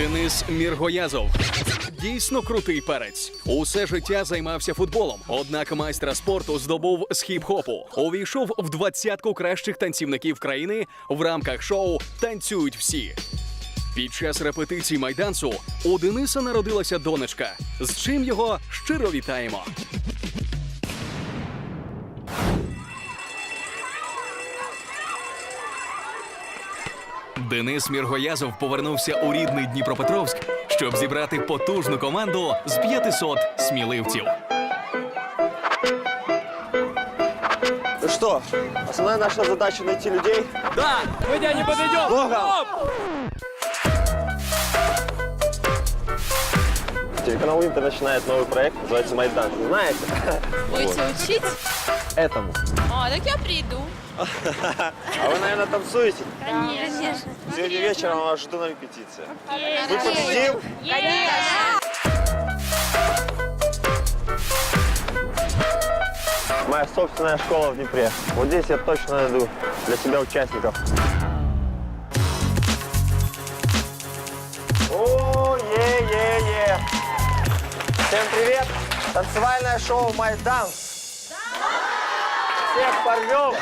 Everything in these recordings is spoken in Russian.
Денис Міргоязов. Дійсно крутий перець. Усе життя займався футболом. Однак майстра спорту здобув з хіп-хопу. Увійшов в двадцятку кращих танцівників країни в рамках шоу Танцюють всі. Під час репетицій майданцу у Дениса народилася донечка, з чим його щиро вітаємо. Денис Міргоязов повернувся у рідний Дніпропетровськ, щоб зібрати потужну команду з 500 сміливців. Ну что, основная наша задача найти людей. Да, мы тебя не подведем. Богом! Телеканал Интер начинает новый проект, называется Майдан. Знаете? Будете учить? Этому. А, так я приду. А вы, наверное, танцуете? Конечно. Сегодня вечером вас жду на репетиции. Мы победим? Моя собственная школа в Днепре. Вот здесь я точно найду для себя участников. Всем привет! Танцевальное шоу Майдан. Всех порвем!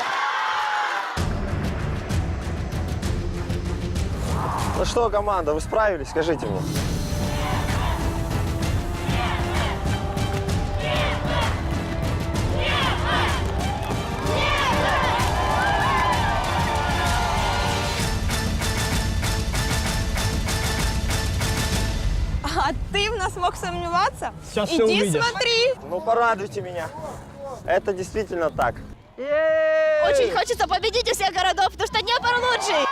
Ну что, команда, вы справились? Скажите мне. Нас мог сомневаться? Сейчас Иди увидишь. смотри. Ну, порадуйте меня. Это действительно так. Очень хочется победить у всех городов, потому что Днепр лучший.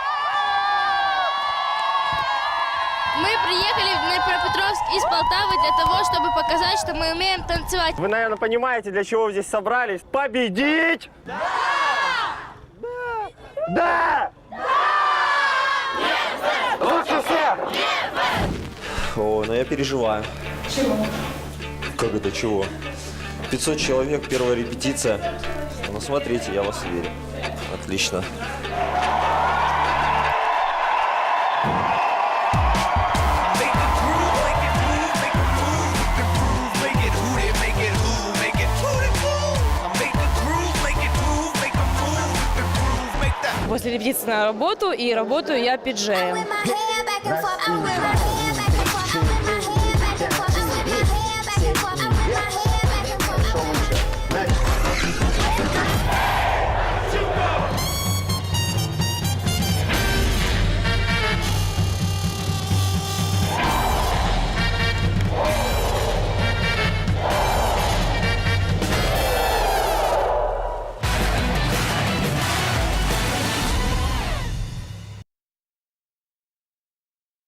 Мы приехали в Днепропетровск из Полтавы для того, чтобы показать, что мы умеем танцевать. Вы, наверное, понимаете, для чего вы здесь собрались? Победить! Да! Да! Да! Лучше всех! О, но я переживаю. Чего? Как это чего? 500 человек, первая репетиция. Ну, смотрите, я вас верю. Отлично. После репетиции на работу и работаю я пиджеем.